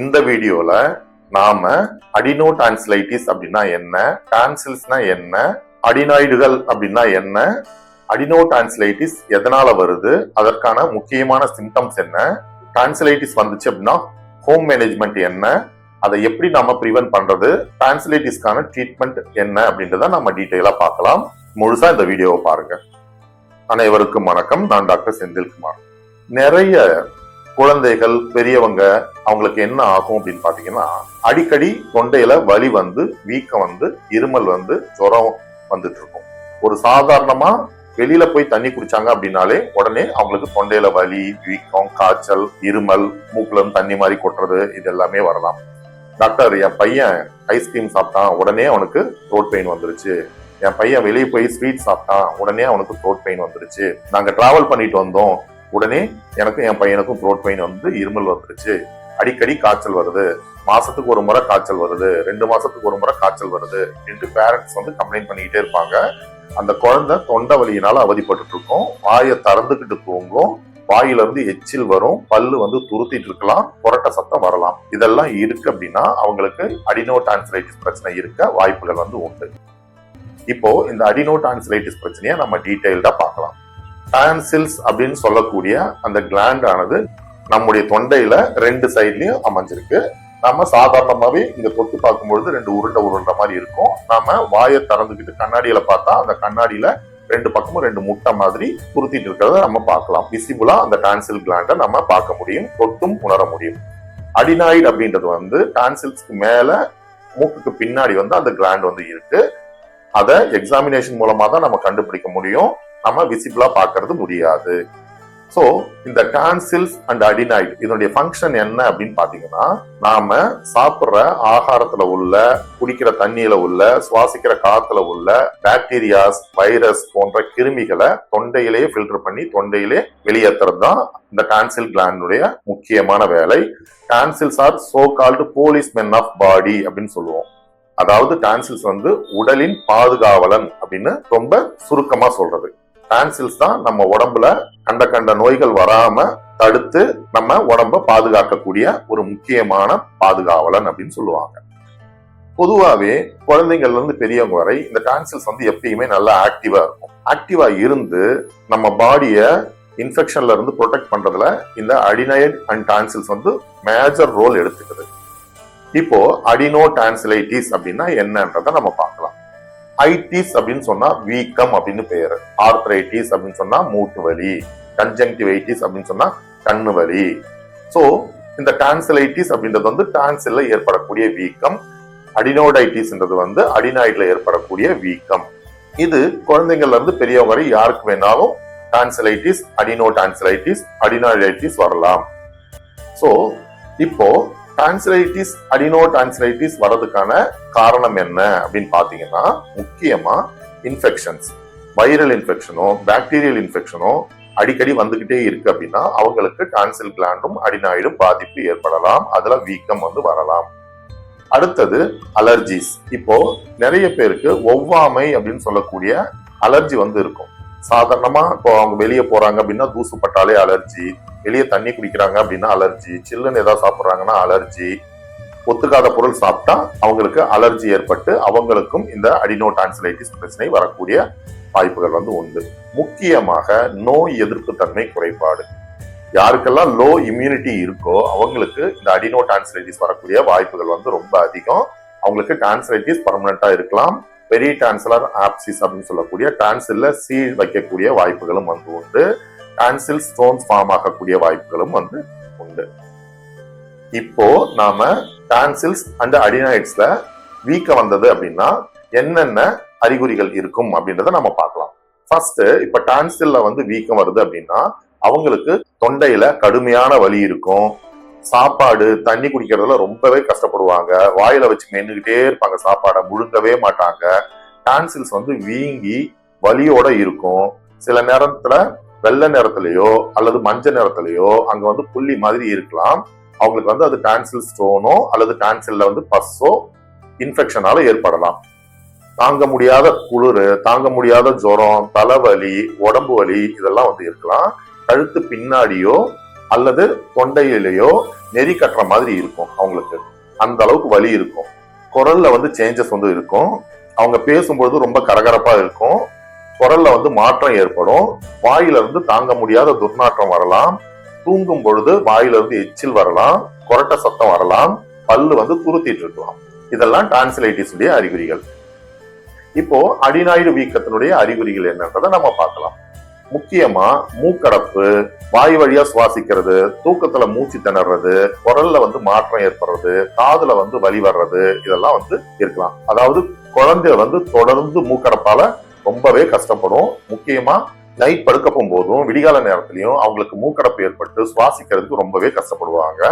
இந்த வீடியோல நாம அடினோ டான்சிலைட்டிஸ் அப்படின்னா என்ன? டான்சில்ஸ்னா என்ன? அடினாய்டுகள் அப்படின்னா என்ன? அடினோ டான்சிலைட்டிஸ் எதனால வருது? அதற்கான முக்கியமான சிம்டம்ஸ் என்ன? டான்சிலைட்டிஸ் வந்துச்சு அப்படின்னா ஹோம் மேனேஜ்மெண்ட் என்ன? அதை எப்படி நாம ப்ரிவென்ட் பண்றது? டான்சிலைட்டிஸ்க்கான ட்ரீட்மெண்ட் என்ன அப்படின்றத நம்ம டீட்டெயிலா பார்க்கலாம். முழுசா இந்த வீடியோவை பாருங்க. அனைவருக்கும் வணக்கம். நான் டாக்டர் செந்தில்குமார். நிறைய குழந்தைகள் பெரியவங்க அவங்களுக்கு என்ன ஆகும் அப்படின்னு பாத்தீங்கன்னா அடிக்கடி தொண்டையில வலி வந்து வீக்கம் வந்து இருமல் வந்து ஜுரம் வந்துட்டு இருக்கும். ஒரு சாதாரணமா வெளியில போய் தண்ணி குடிச்சாங்க அப்படின்னாலே உடனே அவங்களுக்கு தொண்டையில வலி வீக்கம் காய்ச்சல் இருமல் மூக்குல தண்ணி மாதிரி கொட்டுறது இது எல்லாமே வரலாம். டாக்டர் என் பையன் ஐஸ்கிரீம் சாப்பிட்டான் உடனே அவனுக்கு த்ரோட் பெயின் வந்துருச்சு. என் பையன் வெளியே போய் ஸ்வீட் சாப்பிட்டான் உடனே அவனுக்கு த்ரோட் பெயின் வந்துருச்சு. நாங்க டிராவல் பண்ணிட்டு வந்தோம். உடனே எனக்கும் என் பையனுக்கும் த்ரோட் பெயின் வந்து இருமல் வந்துருச்சு. அடிக்கடி காய்ச்சல் வருது. மாசத்துக்கு ஒரு முறை காய்ச்சல் வருது. ரெண்டு மாசத்துக்கு ஒரு முறை காய்ச்சல் வருது என்று பேரண்ட்ஸ் வந்து கம்ப்ளைண்ட் பண்ணிக்கிட்டே இருப்பாங்க. அந்த குழந்தை தொண்டை வலியினால அவதிப்பட்டு இருக்கும் வாயை திறந்துகிட்டு தூங்கும். வாயில இருந்து எச்சில் வரும். பல்லு வந்து துருத்திட்டு இருக்கலாம். புரட்ட சத்தம் வரலாம். இதெல்லாம் இருக்கு அப்படின்னா அவங்களுக்கு அடினோ டான்சிலைட்டிஸ் பிரச்சனை இருக்க வாய்ப்புகள் வந்து உண்டு. இப்போ இந்த அடினோ டான்சிலைட்டிஸ் பிரச்சனையை நம்ம டீட்டெயில்டா பார்க்கலாம். டான்சில்ஸ் அப்படின்னு சொல்லக்கூடிய அந்த கிளாண்ட் ஆனது நம்முடைய தொண்டையில ரெண்டு சைட்லயும் அமைஞ்சிருக்கு. நம்ம சாதாரணமாவே இங்க தொட்டு பார்க்கும்பொழுது ரெண்டு உருண்டை உருண்டை மாதிரி இருக்கும். நாம வாயை திறந்துக்கிட்டு கண்ணாடியில பார்த்தா அந்த கண்ணாடியில ரெண்டு பக்கமும் ரெண்டு முட்டை மாதிரி துருத்திட்டு இருக்கிறத நம்ம பார்க்கலாம். விசிபிளா அந்த டான்சில் கிளாண்டை நம்ம பார்க்க முடியும் தொட்டும் உணர முடியும். அடினாய்டு அப்படின்றது வந்து டான்சில்ஸ்க்கு மேல மூக்குக்கு பின்னாடி வந்து அந்த கிளாண்ட் வந்து இருக்கு. அதை எக்ஸாமினேஷன் மூலமா தான் நம்ம கண்டுபிடிக்க முடியும். நம்ம விசிபிளா பார்க்கறது முடியாது. சோ இந்த டான்சில்ஸ் அண்ட் அடினைட் இதனுடைய ஃபங்க்ஷன் என்ன அப்படின்னு பாத்தீங்கன்னா நாம சாப்பிடுற ஆகாரத்துல உள்ள குடிக்கிற தண்ணியில உள்ள சுவாசிக்கிற காத்துல உள்ள பாக்டீரியாஸ் வைரஸ் போன்ற கிருமிகளை தொண்டையிலேயே ஃபில்டர் பண்ணி தொண்டையிலே வெளியேற்றுறது தான் இந்த டான்சில் கிளாண்டுடைய முக்கியமான வேலை. Tonsils are so called policemen of body அப்படின்னு சொல்லுவோம். அதாவது டான்சில்ஸ் வந்து உடலின் பாதுகாவலன் அப்படின்னு ரொம்ப சுருக்கமா சொல்றது. டான்சில்ஸ் தான் நம்ம உடம்புல கண்ட கண்ட நோய்கள் வராம தடுத்து நம்ம உடம்ப பாதுகாக்கக்கூடிய ஒரு முக்கியமான பாதுகாவலன் அப்படின்னு சொல்லுவாங்க. பொதுவாகவே குழந்தைங்கள்ல இருந்து பெரியவங்க வரை இந்த டான்சில்ஸ் வந்து எப்பயுமே நல்லா ஆக்டிவா இருக்கும். ஆக்டிவா இருந்து நம்ம பாடிய இன்ஃபெக்ஷன்ல இருந்து ப்ரொடெக்ட் பண்றதுல இந்த அடினயட் அண்ட் டான்சில்ஸ் வந்து மேஜர் ரோல் எடுத்துக்குது. இப்போ அடினோ டான்சிலைட்டிஸ் அப்படின்னா என்னன்றதை நம்ம பார்க்கலாம். ஹைட்டிஸ் அப்படின்னு சொன்னா வீக்கம் அப்படின்னு பெயர் ஆர்த்ரைட்டிஸ் அப்படின்னு சொன்னா மூட்டு வலி. கன்ஜங்டிவைட்டிஸ் அப்படின்னு சொன்னா கண்ணு வலி. சோ இந்த டான்சிலைட்டிஸ் அப்படின்றது வந்து டான்சில்ல ஏற்படக்கூடிய வீக்கம். அடினோடைட்டிஸ்ன்றது வந்து அடினாய்டில் ஏற்படக்கூடிய வீக்கம். இது குழந்தைங்கள்ல இருந்து பெரியவங்க வரை யாருக்கு வேணாலும் டான்சிலைட்டிஸ் அடினோ டான்சிலைட்டிஸ் அடினாய்டைட்டிஸ் வரலாம். சோ இப்போ டான்சிலைட்டிஸ் அடினோ டான்சிலைட்டிஸ் வர்றதுக்கான காரணம் என்ன அப்படின்னு பாத்தீங்கன்னா முக்கியமா இன்ஃபெக்ஷன்ஸ் வைரல் இன்ஃபெக்ஷனோ பாக்டீரியல் இன்ஃபெக்ஷனோ அடிக்கடி வந்துகிட்டே இருக்கு அப்படின்னா அவங்களுக்கு டான்சில் கிளாண்டும் அடினாய்டும் பாதிப்பு ஏற்படலாம். அதுல வீக்கம் வந்து வரலாம். அடுத்தது அலர்ஜிஸ் இப்போ நிறைய பேருக்கு ஒவ்வாமை அப்படின்னு சொல்லக்கூடிய அலர்ஜி வந்து இருக்கும். சாதாரணமா இப்போ அவங்க வெளியே போறாங்க அப்படின்னா தூசுப்பட்டாலே அலர்ஜி வெளியே தண்ணி குடிக்கிறாங்க அப்படின்னா அலர்ஜி சில்லுன்னு ஏதாவது சாப்பிட்றாங்கன்னா அலர்ஜி ஒத்துக்காத பொருள் சாப்பிட்டா அவங்களுக்கு அலர்ஜி ஏற்பட்டு அவங்களுக்கும் இந்த அடினோ டான்சிலைட்டிஸ் பிரச்சனை வரக்கூடிய வாய்ப்புகள் வந்து உண்டு. முக்கியமாக நோய் எதிர்ப்பு தன்மை குறைபாடு. யாருக்கெல்லாம் லோ இம்யூனிட்டி இருக்கோ அவங்களுக்கு இந்த அடினோ டான்சிலைட்டிஸ் வரக்கூடிய வாய்ப்புகள் வந்து ரொம்ப அதிகம். அவங்களுக்கு டான்சிலைட்டிஸ் பர்மனண்டா இருக்கலாம். பெரிய டான்சிலர் ஆப்சிஸ் அப்படின்னு சொல்லக்கூடிய டான்சில்ல சீல் வைக்கக்கூடிய வாய்ப்புகளும் வந்து உண்டு. டான்சில் ஸ்டோன்ஸ் ஃபார்ம் ஆகக்கூடிய வாய்ப்புகளும் வந்து உண்டு. இப்போ நாம டான்சில்ஸ் அண்ட் அடினாய்ட்ஸ்ல வீக்கம் வந்தது அப்படின்னா என்னென்ன அறிகுறிகள் இருக்கும் அப்படின்றத நம்ம பார்க்கலாம். ஃபர்ஸ்ட் இப்ப டான்சில்ல வந்து வீக்கம் வருது அப்படின்னா அவங்களுக்கு தொண்டையில கடுமையான வலி இருக்கும். சாப்பாடு தண்ணி குடிக்கிறதுல ரொம்பவே கஷ்டப்படுவாங்க. வாயில வச்சு மென்னுகிட்டே இருப்பாங்க. சாப்பாடை முழுங்கவே மாட்டாங்க. டான்சில்ஸ் வந்து வீங்கி வலியோட இருக்கும். சில நேரத்துல வெள்ளை நிறத்திலேயோ அல்லது மஞ்சள் நிறத்திலேயோ அங்க வந்து புள்ளி மாதிரி இருக்கலாம். அவங்களுக்கு வந்து அது டான்சில் ஸ்டோனோ அல்லது டான்சில்ல வந்து பஸ்ஸோ இன்ஃபெக்ஷனால ஏற்படலாம். தாங்க முடியாத குளிர் தாங்க முடியாத ஜுரம் தலைவலி உடம்பு வலி இதெல்லாம் வந்து இருக்கலாம். கழுத்து பின்னாடியோ அல்லது தொண்டையிலேயோ நெறி கட்டுற மாதிரி இருக்கும் அவங்களுக்கு. அந்த அளவுக்கு வலி இருக்கும். குரல்ல வந்து சேஞ்சஸ் வந்து இருக்கும். அவங்க பேசும்பொழுது ரொம்ப கரகரப்பா இருக்கும். குரல்ல வந்து மாற்றம் ஏற்படும். வாயிலிருந்து தாங்க முடியாத துர்நாற்றம் வரலாம். தூங்கும் பொழுது வாயில இருந்து எச்சில் வரலாம். கொரட்ட சத்தம் வரலாம். பல்லு வந்து துருத்திட்டு இருக்கலாம். இதெல்லாம் டான்சிலைட்டிஸ் உடைய அறிகுறிகள். இப்போ அடிநாயுடு வீக்கத்தினுடைய அறிகுறிகள் என்னன்றதை நம்ம பார்க்கலாம். முக்கியமா மூக்கடப்பு வாய் வழியா சுவாசிக்கிறது தூக்கத்துல மூச்சு திணறது குரல்ல வந்து மாற்றம் ஏற்படுறது காதுல வந்து வலி வர்றது இதெல்லாம் வந்து இருக்கலாம். அதாவது குழந்தை வந்து தொடர்ந்து மூக்கடப்பால ரொம்பவே கஷ்டப்படும். முக்கியமா நைட் படுக்க போகும்போதும் விடிகால நேரத்திலையும் அவங்களுக்கு மூக்கடப்பு ஏற்பட்டு சுவாசிக்கிறதுக்கு ரொம்பவே கஷ்டப்படுவாங்க.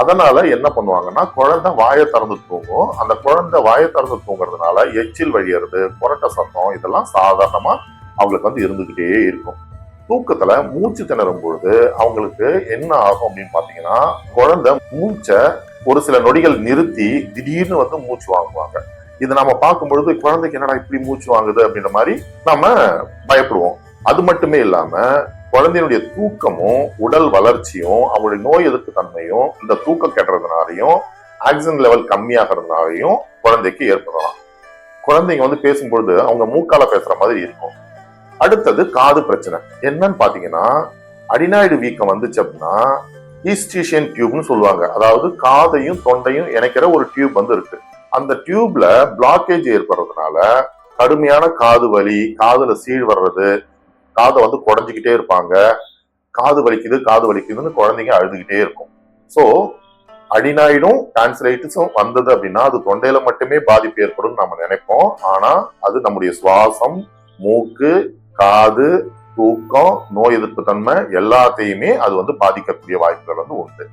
அதனால என்ன பண்ணுவாங்கன்னா குழந்தை வாயை திறந்து தூங்கும். அந்த குழந்தை வாயை திறந்து தூங்குறதுனால எச்சில் வழியறது புரட்ட சத்தம் இதெல்லாம் சாதாரணமா அவங்களுக்கு வந்து இருந்துகிட்டே இருக்கும். தூக்கத்துல மூச்சு திணறும் பொழுது அவங்களுக்கு என்ன ஆகும் அப்படின்னு பாத்தீங்கன்னா குழந்தை மூச்சை ஒரு சில நொடிகள் நிறுத்தி திடீர்னு வந்து மூச்சு வாங்குவாங்க. இது நம்ம பார்க்கும்பொழுது குழந்தைக்கு என்னடா இப்படி மூச்சு வாங்குது அப்படின்ற மாதிரி நம்ம பயப்படுவோம். அது மட்டுமே இல்லாம குழந்தையினுடைய தூக்கமும் உடல் வளர்ச்சியும் அவங்களுடைய நோய் எதிர்ப்பு தன்மையும் இந்த தூக்கம் கெட்டுறதுனாலையும் ஆக்சிஜன் லெவல் கம்மியாகிறதுனாலையும் குழந்தைக்கு ஏற்படலாம். குழந்தைங்க வந்து பேசும்பொழுது அவங்க மூக்கால பேசுற மாதிரி இருக்கும். அடுத்தது காது பிரச்சனை. என்னன்னு பாத்தீங்கன்னா அடினாய்டு வீக்கம் வந்துச்சு அப்படின்னா ஈஸ்டிஷியன் டியூப்னு சொல்லுவாங்க. அதாவது காதையும் தொண்டையும் இணைக்கிற ஒரு டியூப் வந்து இருக்கு. அந்த டியூப்ல பிளாக்கேஜ் ஏற்படுறதுனால கடுமையான காது வலி காதுல சீழ் வர்றது காதை வந்து குடஞ்சிக்கிட்டே இருப்பாங்க. காது வலிக்குது காது வலிக்குதுன்னு குழந்தைங்க அழுதுகிட்டே இருக்கும். ஸோ அடினாய்டும் டான்சிலைட்டிஸும் வந்தது அப்படின்னா அது தொண்டையில மட்டுமே பாதிப்பு ஏற்படும் நம்ம நினைப்போம். ஆனா அது நம்முடைய சுவாசம் மூக்கு காது தூக்கம் நோய் எதிர்ப்பு தன்மை எல்லாத்தையுமே அது வந்து பாதிக்கக்கூடிய வாய்ப்புகள் வந்து உண்டு.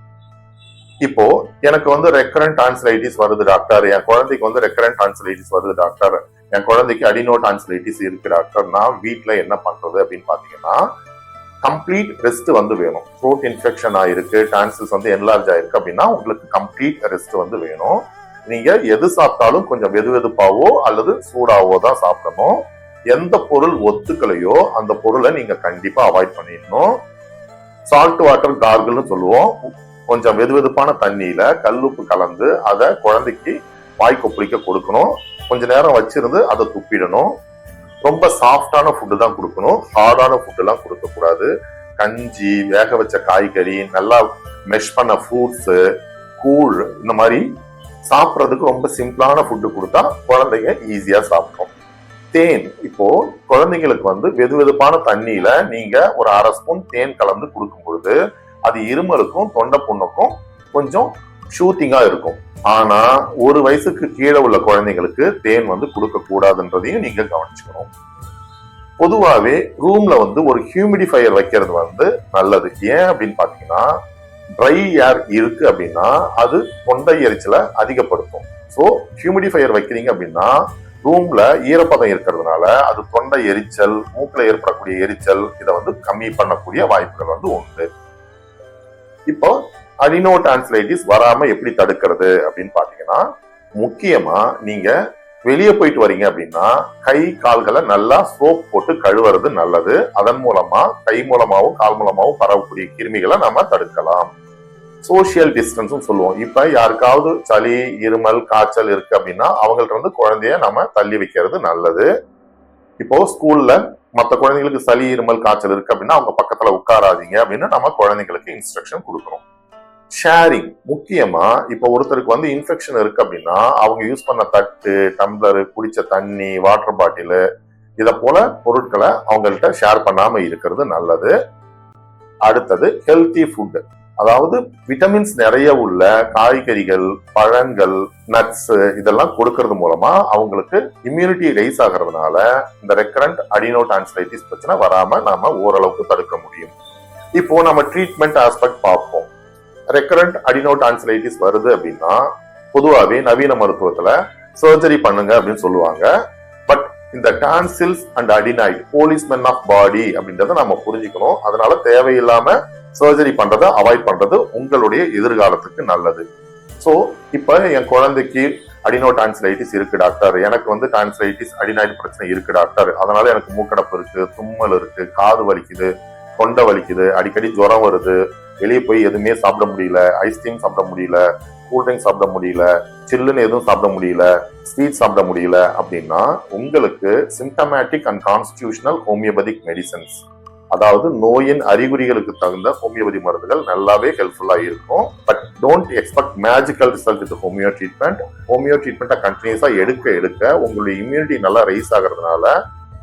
இப்போ எனக்கு வந்து ரெக்கரண்ட் டான்சிலைட்டிஸ் வருது டாக்டர் என் குழந்தைக்கு வந்து ரெக்கரண்ட் டான்சிலைட்டிஸ் வருது டாக்டர் என் குழந்தைக்கு அடினோ டான்சிலைட்டிஸ் இருக்கு டாக்டர் நான் என்ன பண்றது அப்படின்னு பாத்தீங்கன்னா கம்ப்ளீட் ரெஸ்ட் வந்து வேணும். த்ரோட் இன்ஃபெக்ஷன் ஆயிருக்கு டான்சில்ஸ் வந்து என்லார்ஜ் ஆயிருக்கு அப்படின்னா உங்களுக்கு கம்ப்ளீட் ரெஸ்ட் வந்து வேணும். நீங்க எது சாப்பிட்டாலும் கொஞ்சம் வெது வெதுப்பாவோ அல்லது சூடாவோ தான் சாப்பிடணும். எந்த பொருள் ஒத்துக்கலையோ அந்த பொருளை நீங்க கண்டிப்பா அவாய்ட் பண்ணிடணும். சால்ட் வாட்டர் கார்கல்னு சொல்லுவோம். கொஞ்சம் வெது வெதுப்பான தண்ணியில கல்லுப்பு கலந்து அதை குழந்தைக்கு வாய் கொப்பளிக்க கொடுக்கணும். கொஞ்ச நேரம் வச்சிருந்து அதை துப்பிடணும். ரொம்ப சாஃப்டான ஃபுட்டு தான் கொடுக்கணும். ஹார்டான ஃபுட் எல்லாம் கஞ்சி வேக வச்ச காய்கறி நல்லா மெஷ் பண்ண ஃப்ரூட்ஸ் கூழ் இந்த மாதிரி சாப்பிட்றதுக்கு ரொம்ப சிம்பிளான ஃபுட்டு கொடுத்தா குழந்தைங்க ஈஸியாக சாப்பிட்றோம் தேன் இப்போ குழந்தைங்களுக்கு வந்து வெது வெதுப்பான தண்ணியில நீங்க ஒரு அரை ஸ்பூன் தேன் கலந்து கொடுக்கும் பொழுது அது இருமலுக்கும் தொண்டை புண்ணுக்கும் கொஞ்சம் ஷூட்டிங்கா இருக்கும். ஆனா ஒரு வயசுக்கு கீழே உள்ள குழந்தைங்களுக்கு தேன் வந்து கொடுக்க கூடாதுன்றதையும் நீங்க கவனிச்சுக்கணும். பொதுவாகவே ரூம்ல வந்து ஒரு ஹியூமிடிஃபையர் வைக்கிறது வந்து நல்லது. ஏன் அப்படின்னு பாத்தீங்கன்னா ட்ரை ஏர் இருக்கு அப்படின்னா அது தொண்டை எரிச்சலை அதிகப்படுத்தும். ஸோ ஹியூமிடிஃபையர் வைக்கிறீங்க அப்படின்னா ரூம்ல ஈரப்பதம் இருக்கிறதுனால அது தொண்டை எரிச்சல் மூக்கில் ஏற்படக்கூடிய எரிச்சல் இதை வந்து கம்மி பண்ணக்கூடிய வாய்ப்புகள் வந்து உண்டு. இப்போ அடினோ டான்சிலைட்டிஸ் வராம எப்படி தடுக்கிறது அப்படின்னு பாத்தீங்கன்னா முக்கியமா நீங்க வெளியே போயிட்டு வரீங்க அப்படின்னா கை கால்களை நல்லா சோப் போட்டு கழுவுறது நல்லது. அதன் மூலமா கை மூலமாவும் கால் மூலமாவும் பரவக்கூடிய கிருமிகளை நம்ம தடுக்கலாம். சோசியல் டிஸ்டன்ஸும் சொல்லுவோம். இப்ப யாருக்காவது சளி இருமல் காய்ச்சல் இருக்கு அப்படின்னா அவங்கள்ட்ட இருந்து குழந்தைய நம்ம தள்ளி வைக்கிறது நல்லது. இப்போ ஸ்கூல்ல மற்ற குழந்தைங்களுக்கு சளி இருமல் காய்ச்சல் இருக்கு அப்படின்னா அவங்க பக்கத்துல உட்காராதீங்க அப்படின்னு நம்ம குழந்தைங்களுக்கு இன்ஸ்ட்ரக்ஷன் கொடுக்குறோம். ஷேரிங் முக்கியமா இப்போ ஒருத்தருக்கு வந்து இன்ஃபெக்ஷன் இருக்கு அப்படின்னா அவங்க யூஸ் பண்ண தட்டு டம்ளர் குடிச்ச தண்ணி வாட்டர் பாட்டிலு இதை போல பொருட்களை அவங்கள்ட்ட ஷேர் பண்ணாம இருக்கிறது நல்லது. அடுத்தது ஹெல்த்தி ஃபுட்டு அதாவது விட்டமின்ஸ் நிறைய உள்ள காய்கறிகள் பழங்கள் நட்ஸ் இதெல்லாம் கொடுக்கறது மூலமா அவங்களுக்கு இம்யூனிட்டி ரைஸ் ஆகிறதுனால இந்த ரெக்கரண்ட் அடினோ டான்சிலைட்டிஸ் பிரச்சனை வராம நாம ஓரளவுக்கு தடுக்க முடியும். இப்போ நம்ம ட்ரீட்மெண்ட் ஆஸ்பெக்ட் பார்ப்போம். ரெக்கரண்ட் அடினோ டான்சிலைட்டிஸ் வருது அப்படின்னா பொதுவாகவே நவீன மருத்துவத்துல சர்ஜரி பண்ணுங்க அப்படின்னு சொல்லுவாங்க. இந்த tonsils and adenoid policemen of body அப்படின்றத நம்ம புரிஞ்சுக்கணும். அதனால தேவையில்லாம சர்ஜரி பண்றதை அவாய்ட் பண்றது உங்களுடைய எதிர்காலத்துக்கு நல்லது. ஸோ இப்போ என் குழந்தைக்கு அடினோ டான்சிலைட்டிஸ் இருக்கு டாக்டர் எனக்கு வந்து டான்சிலைட்டிஸ் அடினாய்டு பிரச்சனை இருக்கு டாக்டர் அதனால எனக்கு மூக்கடப்பு இருக்கு தும்மல் இருக்கு காது வலிக்குது தொண்டை வலிக்குது அடிக்கடி ஜுரம் வருது. வெளியே போய் எதுவுமே சாப்பிட முடியல ஐஸ்கிரீம் சாப்பிட முடியல கூல்ட்ரிங்க் சாப்பிட முடியல சில்லுன்னு எதுவும் சாப்பிட முடியல ஸ்வீட் சாப்பிட முடியல அப்படின்னா உங்களுக்கு symptomatic and constitutional homeopathic medicines அதாவது நோயின் அறிகுறிகளுக்கு தகுந்த ஹோமியோபதி மருந்துகள் நல்லாவே ஹெல்ப்ஃபுல்லாக இருக்கும். But don't expect magical result இது ஹோமியோ ட்ரீட்மெண்ட் ஹோமியோ ட்ரீட்மெண்ட்டை கண்டினியூஸாக எடுக்க எடுக்க உங்களுடைய இம்யூனிட்டி நல்லா ரைஸ் ஆகிறதுனால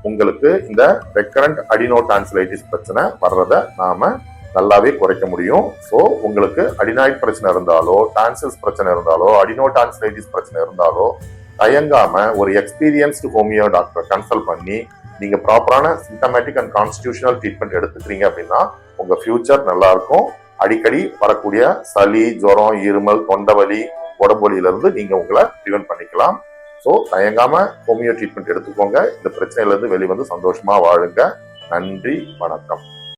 உங்களுக்கு இந்த ரெக்கரண்ட் அடினோ டான்சிலைட்டிஸ் பிரச்சனை வர்றதை நாம நல்லாவே குறைக்க முடியும். ஸோ உங்களுக்கு அடினாய்ட் பிரச்சனை இருந்தாலோ டான்சல்ஸ் பிரச்சனை இருந்தாலோ அடினோ டான்சிலைட்டிஸ் பிரச்சனை இருந்தாலோ தயங்காம ஒரு எக்ஸ்பீரியன்ஸ்டு ஹோமியோ டாக்டரை கன்சல்ட் பண்ணி நீங்க ப்ராப்பரான சிம்டமேட்டிக் அண்ட் கான்ஸ்டியூஷனல் ட்ரீட்மெண்ட் எடுத்துக்கிறீங்க அப்படின்னா உங்க ஃபியூச்சர் நல்லா இருக்கும் அடிக்கடி வரக்கூடிய சளி ஜுரம் இருமல் தொண்டவலி உடம்புலியில இருந்து நீங்க உங்களை ப்ரிவென்ட் பண்ணிக்கலாம். ஸோ தயங்காம ஹோமியோ ட்ரீட்மெண்ட் எடுத்துக்கோங்க. இந்த பிரச்சனையிலேருந்து வெளிவந்து சந்தோஷமா வாழுங்க. நன்றி வணக்கம்.